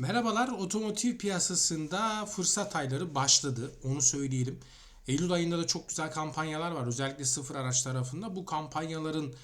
Merhabalar, otomotiv piyasasında fırsat ayları başladı. Onu söyleyelim. Eylül ayında da çok güzel kampanyalar var. Özellikle sıfır araç tarafında. Bu kampanyaların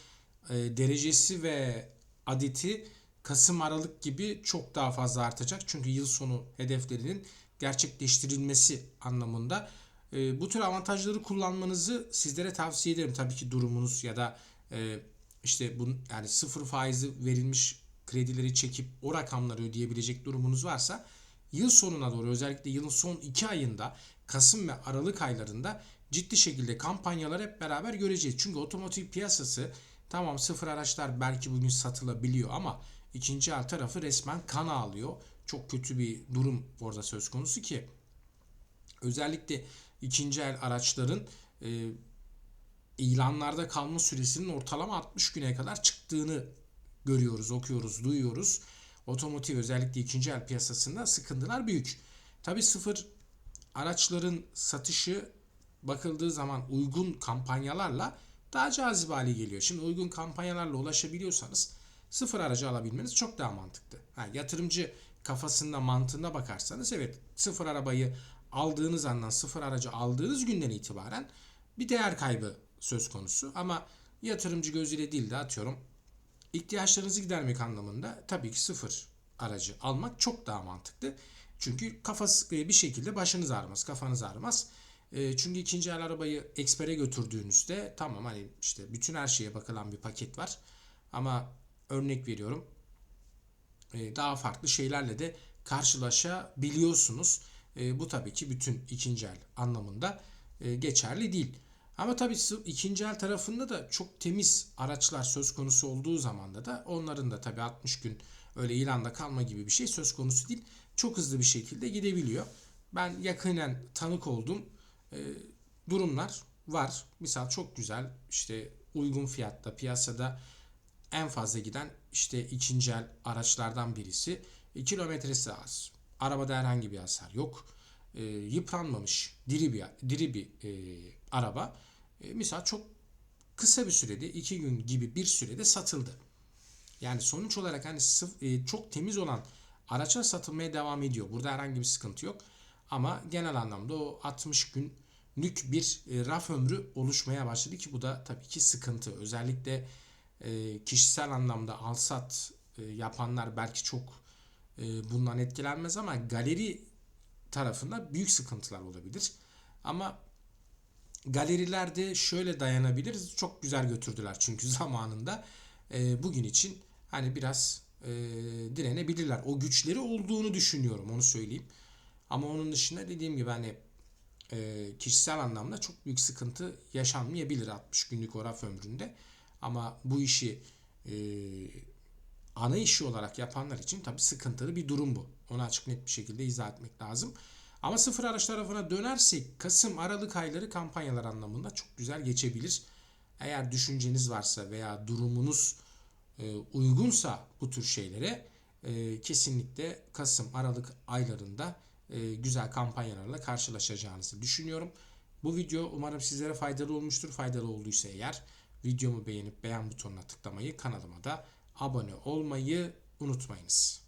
e, derecesi ve adeti Kasım Aralık gibi çok daha fazla artacak. Çünkü yıl sonu hedeflerinin gerçekleştirilmesi anlamında. E, bu tür avantajları kullanmanızı sizlere tavsiye ederim. Tabii ki durumunuz ya da e, işte bu yani sıfır faizi verilmiş kredileri çekip o rakamları ödeyebilecek durumunuz varsa yıl sonuna doğru özellikle yılın son 2 ayında Kasım ve Aralık aylarında ciddi şekilde kampanyalar hep beraber göreceğiz. Çünkü otomotiv piyasası tamam sıfır araçlar belki bugün satılabiliyor ama ikinci el tarafı resmen kan ağlıyor. Çok kötü bir durum orada söz konusu ki özellikle ikinci el araçların e, ilanlarda kalma süresinin ortalama 60 güne kadar çıktığını görüyoruz, okuyoruz, duyuyoruz. Otomotiv özellikle ikinci el piyasasında sıkıntılar büyük. Tabi sıfır araçların satışı bakıldığı zaman uygun kampanyalarla daha cazip hale geliyor. Şimdi uygun kampanyalarla ulaşabiliyorsanız sıfır aracı alabilmeniz çok daha mantıklı. Ha, yatırımcı kafasında mantığına bakarsanız evet sıfır arabayı aldığınız andan sıfır aracı aldığınız günden itibaren bir değer kaybı söz konusu. Ama yatırımcı gözüyle değil de atıyorum ihtiyaçlarınızı gidermek anlamında tabii ki sıfır aracı almak çok daha mantıklı. Çünkü kafası bir şekilde başınız ağrımaz, kafanız ağrımaz. E, çünkü ikinci el arabayı ekspere götürdüğünüzde tamam hani işte bütün her şeye bakılan bir paket var. Ama örnek veriyorum e, daha farklı şeylerle de karşılaşabiliyorsunuz. E, bu tabii ki bütün ikinci el anlamında geçerli değil. Ama tabii ikinci el tarafında da çok temiz araçlar söz konusu olduğu zaman da onların da tabii 60 gün öyle ilanda kalma gibi bir şey söz konusu değil. Çok hızlı bir şekilde gidebiliyor. Ben yakinen tanık olduğum e, durumlar var. Misal çok güzel işte uygun fiyatta piyasada en fazla giden işte ikinci el araçlardan birisi. E, kilometresi az. Arabada herhangi bir hasar yok. E, yıpranmamış diri bir diri bir e, araba e, misal çok kısa bir sürede iki gün gibi bir sürede satıldı. Yani sonuç olarak hani sıf, e, çok temiz olan araçlar satılmaya devam ediyor. Burada herhangi bir sıkıntı yok. Ama genel anlamda o 60 günlük bir e, raf ömrü oluşmaya başladı ki bu da tabii ki sıkıntı. Özellikle e, kişisel anlamda alsat e, yapanlar belki çok e, bundan etkilenmez ama galeri tarafında büyük sıkıntılar olabilir. Ama galerilerde şöyle dayanabiliriz. Çok güzel götürdüler çünkü zamanında e, bugün için hani biraz e, direnebilirler. O güçleri olduğunu düşünüyorum onu söyleyeyim. Ama onun dışında dediğim gibi hani e, kişisel anlamda çok büyük sıkıntı yaşanmayabilir 60 günlük oraf ömründe. Ama bu işi e, ana işi olarak yapanlar için tabii sıkıntılı bir durum bu. Onu açık net bir şekilde izah etmek lazım. Ama sıfır araç tarafına dönersek Kasım Aralık ayları kampanyalar anlamında çok güzel geçebilir. Eğer düşünceniz varsa veya durumunuz e, uygunsa bu tür şeylere e, kesinlikle Kasım Aralık aylarında e, güzel kampanyalarla karşılaşacağınızı düşünüyorum. Bu video umarım sizlere faydalı olmuştur. Faydalı olduysa eğer videomu beğenip beğen butonuna tıklamayı, kanalıma da abone olmayı unutmayınız.